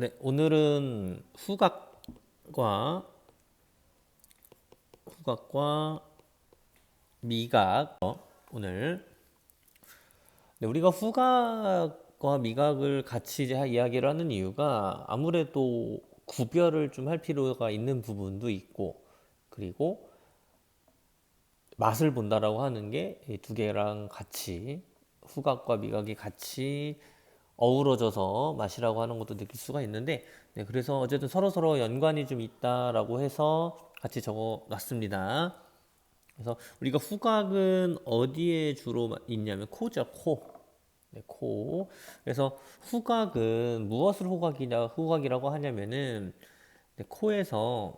네, 오늘은 후각과 후각과 미각 어, 오늘. 네, 우리가 후각과 미각을 같이 이제 이야기를 하는 이유가 아무래도 구별을 좀 할 필요가 있는 부분도 있고 그리고 맛을 본다라고 하는 게이두 개랑 같이 후각과 미각이 같이 어우러져서 맛이라고 하는 것도 느낄 수가 있는데 네, 그래서 어쨌든 서로 서로 연관이 좀 있다라고 해서 같이 적어 놨습니다. 그래서 우리가 후각은 어디에 주로 있냐면 코죠, 코. 네, 코. 그래서 후각은 무엇을 후각이냐, 후각이라고 하냐면은 네, 코에서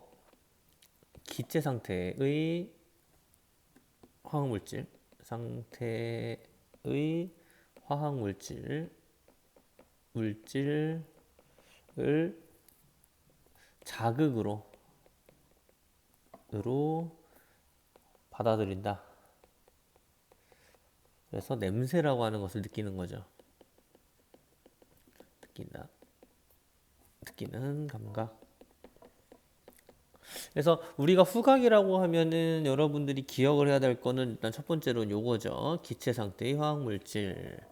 기체 상태의 화학물질, 상태의 화학물질, 물질을 자극으로 으로 받아들인다. 그래서 냄새라고 하는 것을 느끼는 거죠. 느낀다. 느끼는 감각. 그래서 우리가 후각이라고 하면은 여러분들이 기억을 해야 될 거는 일단 첫 번째로는 요거죠. 기체 상태의 화학 물질이라고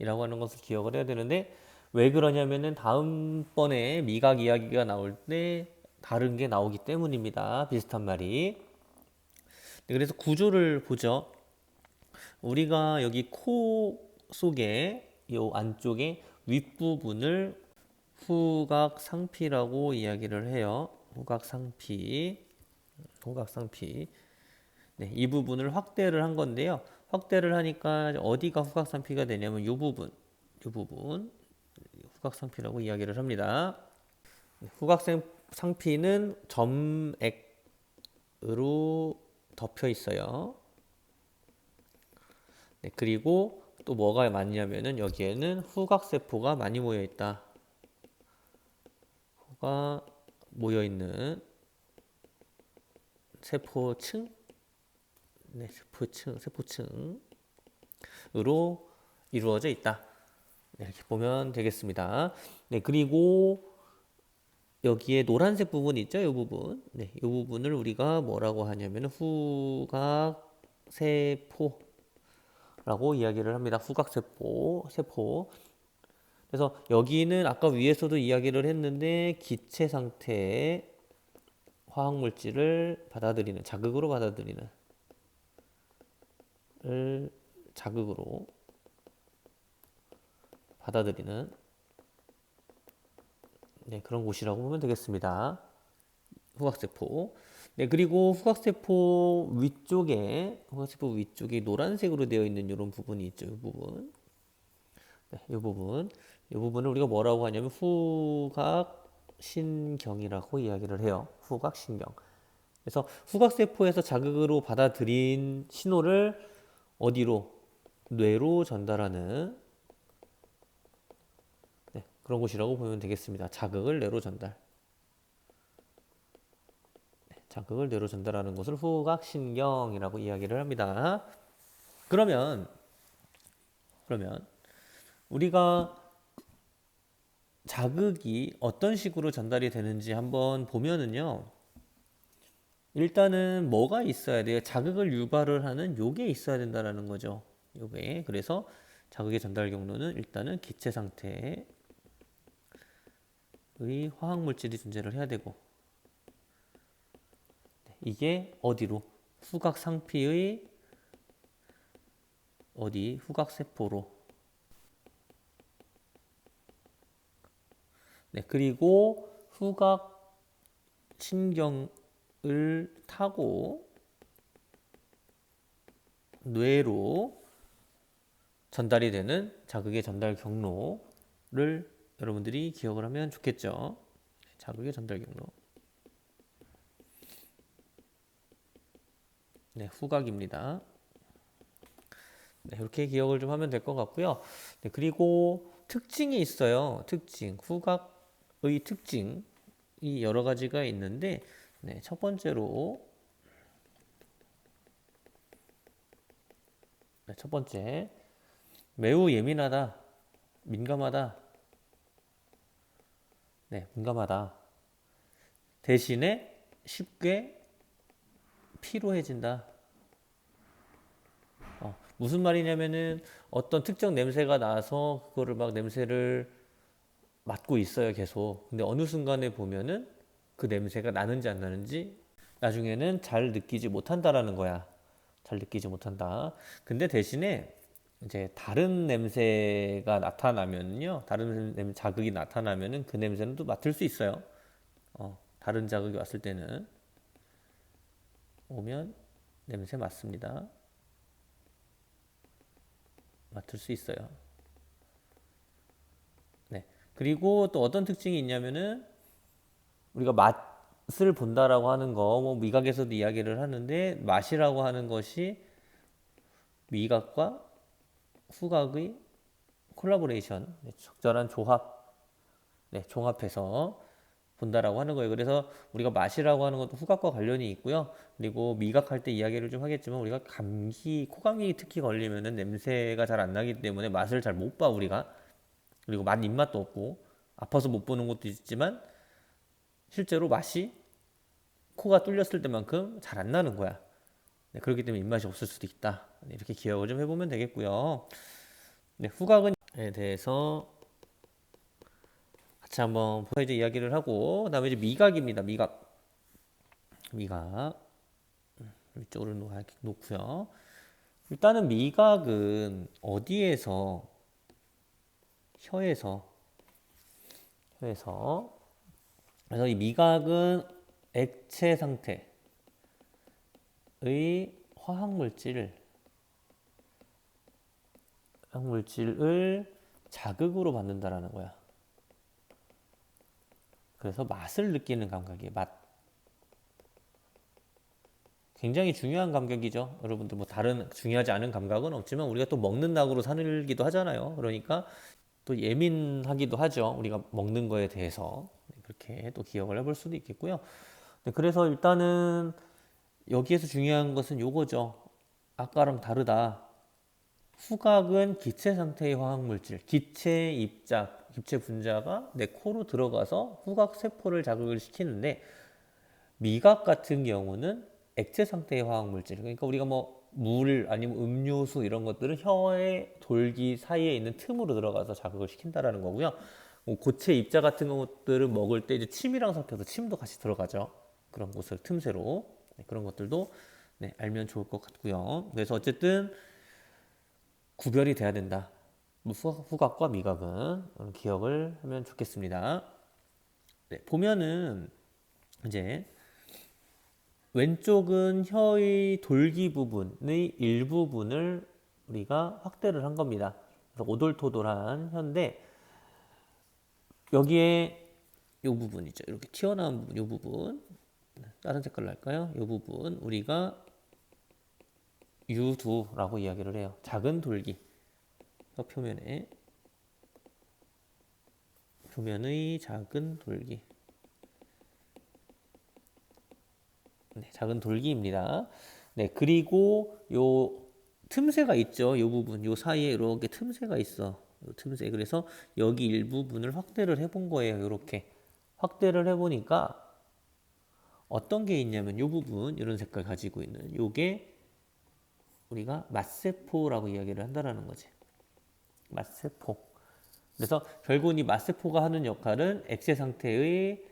하는 것을 기억을 해야 되는데 왜 그러냐면은 다음번에 미각 이야기가 나올 때 다른 게 나오기 때문입니다. 비슷한 말이. 네, 그래서 구조를 보죠. 우리가 여기 코 속에 요 안쪽에 윗부분을 후각 상피라고 이야기를 해요. 후각 상피. 후각 상피. 네, 이 부분을 확대를 한 건데요. 확대를 하니까 어디가 후각 상피가 되냐면 이 부분. 이 부분. 후각 상피라고 이야기를 합니다. 후각 상피는 점액으로 덮여 있어요. 네, 그리고 또 뭐가 많냐면은 여기에는 후각세포가 많이 모여 있다. 후가 모여 있는 세포층, 네, 세포층, 세포층으로 이루어져 있다. 네, 이렇게 보면 되겠습니다. 네, 그리고 여기에 노란색 부분 있죠? 이 부분. 네, 이 부분을 우리가 뭐라고 하냐면 후각 세포라고 이야기를 합니다. 후각 세포, 세포. 그래서 여기는 아까 위에서도 이야기를 했는데 기체 상태의 화학 물질을 받아들이는 자극으로 받아들이는 을 자극으로 받아들이는 네, 그런 곳이라고 보면 되겠습니다. 후각세포. 네, 그리고 후각세포 위쪽에, 후각세포 위쪽에 노란색으로 되어 있는 이런 부분이 있죠. 이 부분. 네, 이 부분. 이 부분을 우리가 뭐라고 하냐면 후각신경이라고 이야기를 해요. 후각신경. 그래서 후각세포에서 자극으로 받아들인 신호를 어디로? 뇌로 전달하는 그런 곳이라고 보면 되겠습니다. 자극을 뇌로 전달. 네, 자극을 뇌로 전달하는 것을 후각신경이라고 이야기를 합니다. 그러면 그러면 우리가 자극이 어떤 식으로 전달이 되는지 한번 보면은요. 일단은 뭐가 있어야 돼요? 자극을 유발을 하는 요게 있어야 된다라는 거죠. 요게. 그래서 자극의 전달 경로는 일단은 기체 상태 의 화학 물질이 존재를 해야 되고 네, 이게 어디로? 후각 상피의 어디? 후각 세포로. 네 그리고 후각 신경을 타고 뇌로 전달이 되는 자극의 전달 경로를 여러분들이 기억을 하면 좋겠죠. 자극의 전달 경로. 네, 후각입니다. 네, 이렇게 기억을 좀 하면 될 것 같고요. 네, 그리고 특징이 있어요. 특징. 후각의 특징이 여러 가지가 있는데, 네, 첫 번째로, 네, 첫 번째, 매우 예민하다, 민감하다, 네, 민감하다. 대신에 쉽게 피로해진다. 어, 무슨 말이냐면은 어떤 특정 냄새가 나서 그거를 막 냄새를 맡고 있어요, 계속. 근데 어느 순간에 보면은 그 냄새가 나는지 안 나는지 나중에는 잘 느끼지 못한다라는 거야. 잘 느끼지 못한다. 근데 대신에 이제 다른 냄새가 나타나면요. 다른 냄 자극이 나타나면은 그 냄새는 또 맡을 수 있어요. 어, 다른 자극이 왔을 때는 오면 냄새 맡습니다. 맡을 수 있어요. 네. 그리고 또 어떤 특징이 있냐면은 우리가 맛을 본다라고 하는 거, 뭐 미각에서도 이야기를 하는데 맛이라고 하는 것이 미각과 후각의 콜라보레이션, 네, 적절한 조합, 네, 종합해서 본다라고 하는 거예요. 그래서 우리가 맛이라고 하는 것도 후각과 관련이 있고요. 그리고 미각할 때 이야기를 좀 하겠지만 우리가 감기, 코감기 특히 걸리면은 냄새가 잘 안 나기 때문에 맛을 잘 못 봐, 우리가. 그리고 맛 입맛도 없고 아파서 못 보는 것도 있지만 실제로 맛이 코가 뚫렸을 때만큼 잘 안 나는 거야. 네, 그렇기 때문에 입맛이 없을 수도 있다. 네, 이렇게 기억을 좀 해보면 되겠고요. 네, 후각은에 대해서 같이 한번 이제 이야기를 하고 그다음에 이제 미각입니다. 미각. 미각. 음, 이쪽으로 놓- 놓고요. 일단은 미각은 어디에서 혀에서 혀에서 그래서 이 미각은 액체 상태의 화학 물질 화학 물질을 자극으로 받는다라는 거야. 그래서 맛을 느끼는 감각이에요. 맛. 굉장히 중요한 감각이죠. 여러분들 뭐 다른 중요하지 않은 감각은 없지만 우리가 또 먹는 낙으로 살기도 하잖아요. 그러니까 또 예민하기도 하죠. 우리가 먹는 거에 대해서 네, 그렇게 또 기억을 해볼 수도 있겠고요. 네, 그래서 일단은 여기에서 중요한 것은 요거죠. 아까랑 다르다. 후각은 기체 상태의 화학 물질, 기체 입자, 기체 분자가 내 코로 들어가서 후각 세포를 자극을 시키는데 미각 같은 경우는 액체 상태의 화학 물질. 그러니까 우리가 뭐 물 아니면 음료수 이런 것들은 혀의 돌기 사이에 있는 틈으로 들어가서 자극을 시킨다라는 거고요. 뭐 고체 입자 같은 것들을 먹을 때 이제 침이랑 섞여서 침도 같이 들어가죠. 그런 곳을 틈새로 네, 그런 것들도 네, 알면 좋을 것 같고요. 그래서 어쨌든 구별이 돼야 된다. 뭐 후각- 후각과 미각은 기억을 하면 좋겠습니다. 네, 보면은 이제 왼쪽은 혀의 돌기 부분의 일부분을 우리가 확대를 한 겁니다. 그래서 오돌토돌한 혀인데 여기에 이 부분이죠. 이렇게 튀어나온 부분, 이 부분. 다른 색깔로 할까요? 이 부분 우리가 유두라고 이야기를 해요. 작은 돌기. 혀 표면에 표면의 작은 돌기. 네, 작은 돌기입니다. 네, 그리고 요 틈새가 있죠. 요 부분, 요 사이에 이렇게 틈새가 있어. 요 틈새. 그래서 여기 일부분을 확대를 해본 거예요. 이렇게 확대를 해보니까 어떤 게 있냐면 요 부분, 이런 색깔 가지고 있는 요게 우리가 맛세포라고 이야기를 한다라는 거지. 맛세포. 그래서 결국은 이 맛세포가 하는 역할은 액체 상태의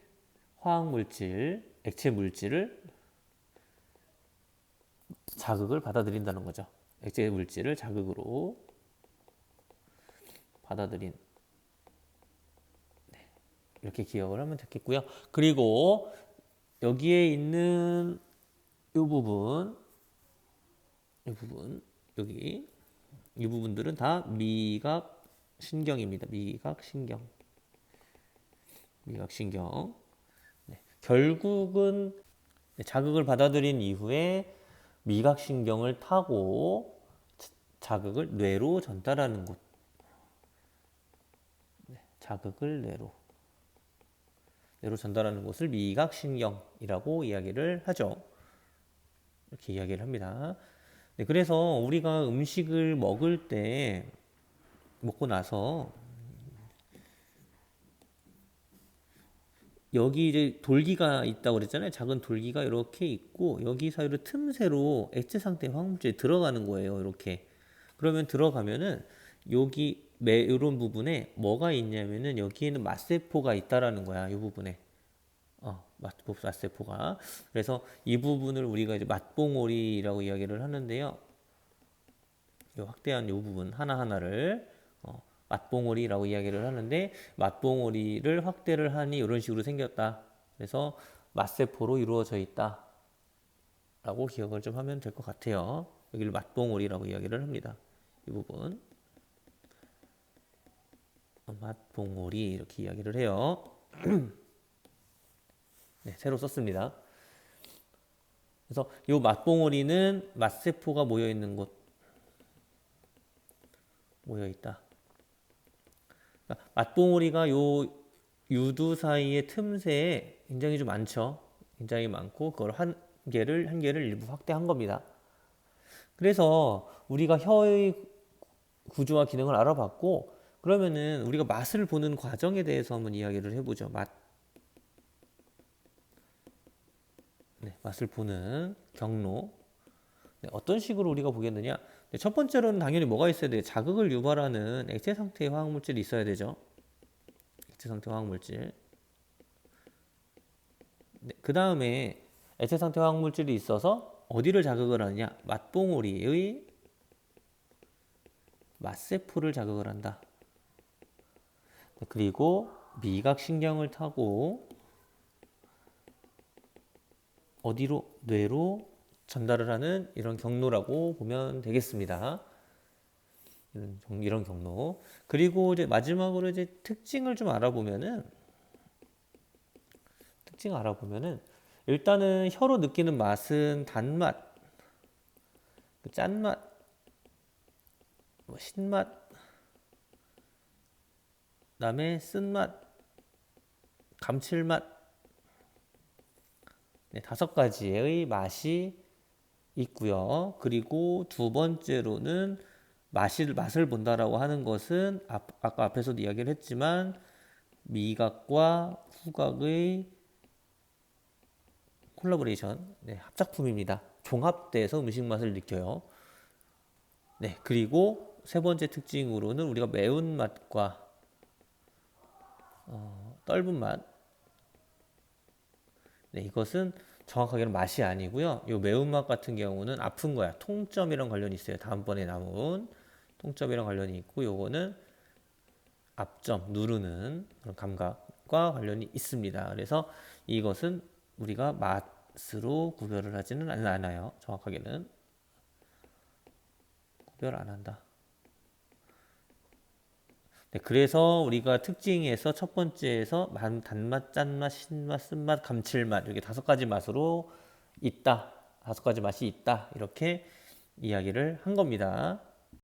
화학 물질, 액체 물질을 자극을 받아들인다는 거죠. 액체 물질을 자극으로 받아들인 네, 이렇게 기억을 하면 되겠고요. 그리고 여기에 있는 이 부분, 이 부분 여기 이 부분들은 다 미각 신경입니다. 미각 신경, 미각 신경. 네, 결국은 자극을 받아들인 이후에 미각 신경을 타고 자- 자극을 뇌로 전달하는 곳. 네, 자극을 뇌로. 뇌로 전달하는 곳을 미각 신경이라고 이야기를 하죠. 이렇게 이야기를 합니다. 네, 그래서 우리가 음식을 먹을 때, 먹고 나서 여기 이제 돌기가 있다고 그랬잖아요. 작은 돌기가 이렇게 있고 여기 사이로 틈새로 액체 상태 화학물질이 들어가는 거예요. 이렇게. 그러면 들어가면은 여기 매 이런 부분에 뭐가 있냐면은 여기에는 맛세포가 있다라는 거야. 이 부분에. 어, 맛보 맛세포가. 그래서 이 부분을 우리가 이제 맛봉오리라고 이야기를 하는데요. 이 확대한 이 부분 하나 하나를 어, 맛봉오리라고 이야기를 하는데 맛봉오리를 확대를 하니 이런 식으로 생겼다. 그래서 맛세포로 이루어져 있다. 라고 기억을 좀 하면 될 것 같아요. 여기를 맛봉오리라고 이야기를 합니다. 이 부분. 어, 맛봉오리 이렇게 이야기를 해요. 네, 새로 썼습니다. 그래서 이 맛봉오리는 맛세포가 모여 있는 곳 모여 있다. 그러니까 맛봉오리가 요 유두 사이의 틈새에 굉장히 좀 많죠. 굉장히 많고 그걸 한 개를 한 개를 일부 확대한 겁니다. 그래서 우리가 혀의 구조와 기능을 알아봤고 그러면은 우리가 맛을 보는 과정에 대해서 한번 이야기를 해보죠. 맛. 맛을 보는 경로. 네, 어떤 식으로 우리가 보겠느냐? 네, 첫 번째로는 당연히 뭐가 있어야 돼요? 자극을 유발하는 액체 상태의 화학물질이 있어야 되죠. 액체 상태 화학물질. 네, 그 다음에 액체 상태 화학물질이 있어서 어디를 자극을 하느냐? 맛봉오리의 맛세포를 자극을 한다. 네, 그리고 미각신경을 타고 어디로? 뇌로 전달을 하는 이런 경로라고 보면 되겠습니다. 이런, 경- 이런 경로. 그리고 이제 마지막으로 이제 특징을 좀 알아보면은 특징 알아보면은 일단은 혀로 느끼는 맛은 단맛, 그 짠맛, 뭐 신맛, 그다음에 쓴맛, 감칠맛 네, 다섯 가지의 맛이 있고요. 그리고 두 번째로는 맛을 맛을 본다라고 하는 것은 앞, 아까 앞에서도 이야기를 했지만 미각과 후각의 콜라보레이션, 네, 합작품입니다. 종합돼서 음식 맛을 느껴요. 네, 그리고 세 번째 특징으로는 우리가 매운 맛과 어, 떫은 맛, 네, 이것은 정확하게는 맛이 아니고요. 이 매운맛 같은 경우는 아픈 거야. 통점이랑 관련이 있어요. 다음번에 나온 통점이랑 관련이 있고 요거는 앞점 누르는 그런 감각과 관련이 있습니다. 그래서 이것은 우리가 맛으로 구별을 하지는 않- 않아요. 정확하게는 구별 안 한다. 네, 그래서 우리가 특징에서 첫 번째에서 만- 단맛, 짠맛, 신맛, 쓴맛, 감칠맛 이렇게 다섯 가지 맛으로 있다. 다섯 가지 맛이 있다. 이렇게 이야기를 한 겁니다.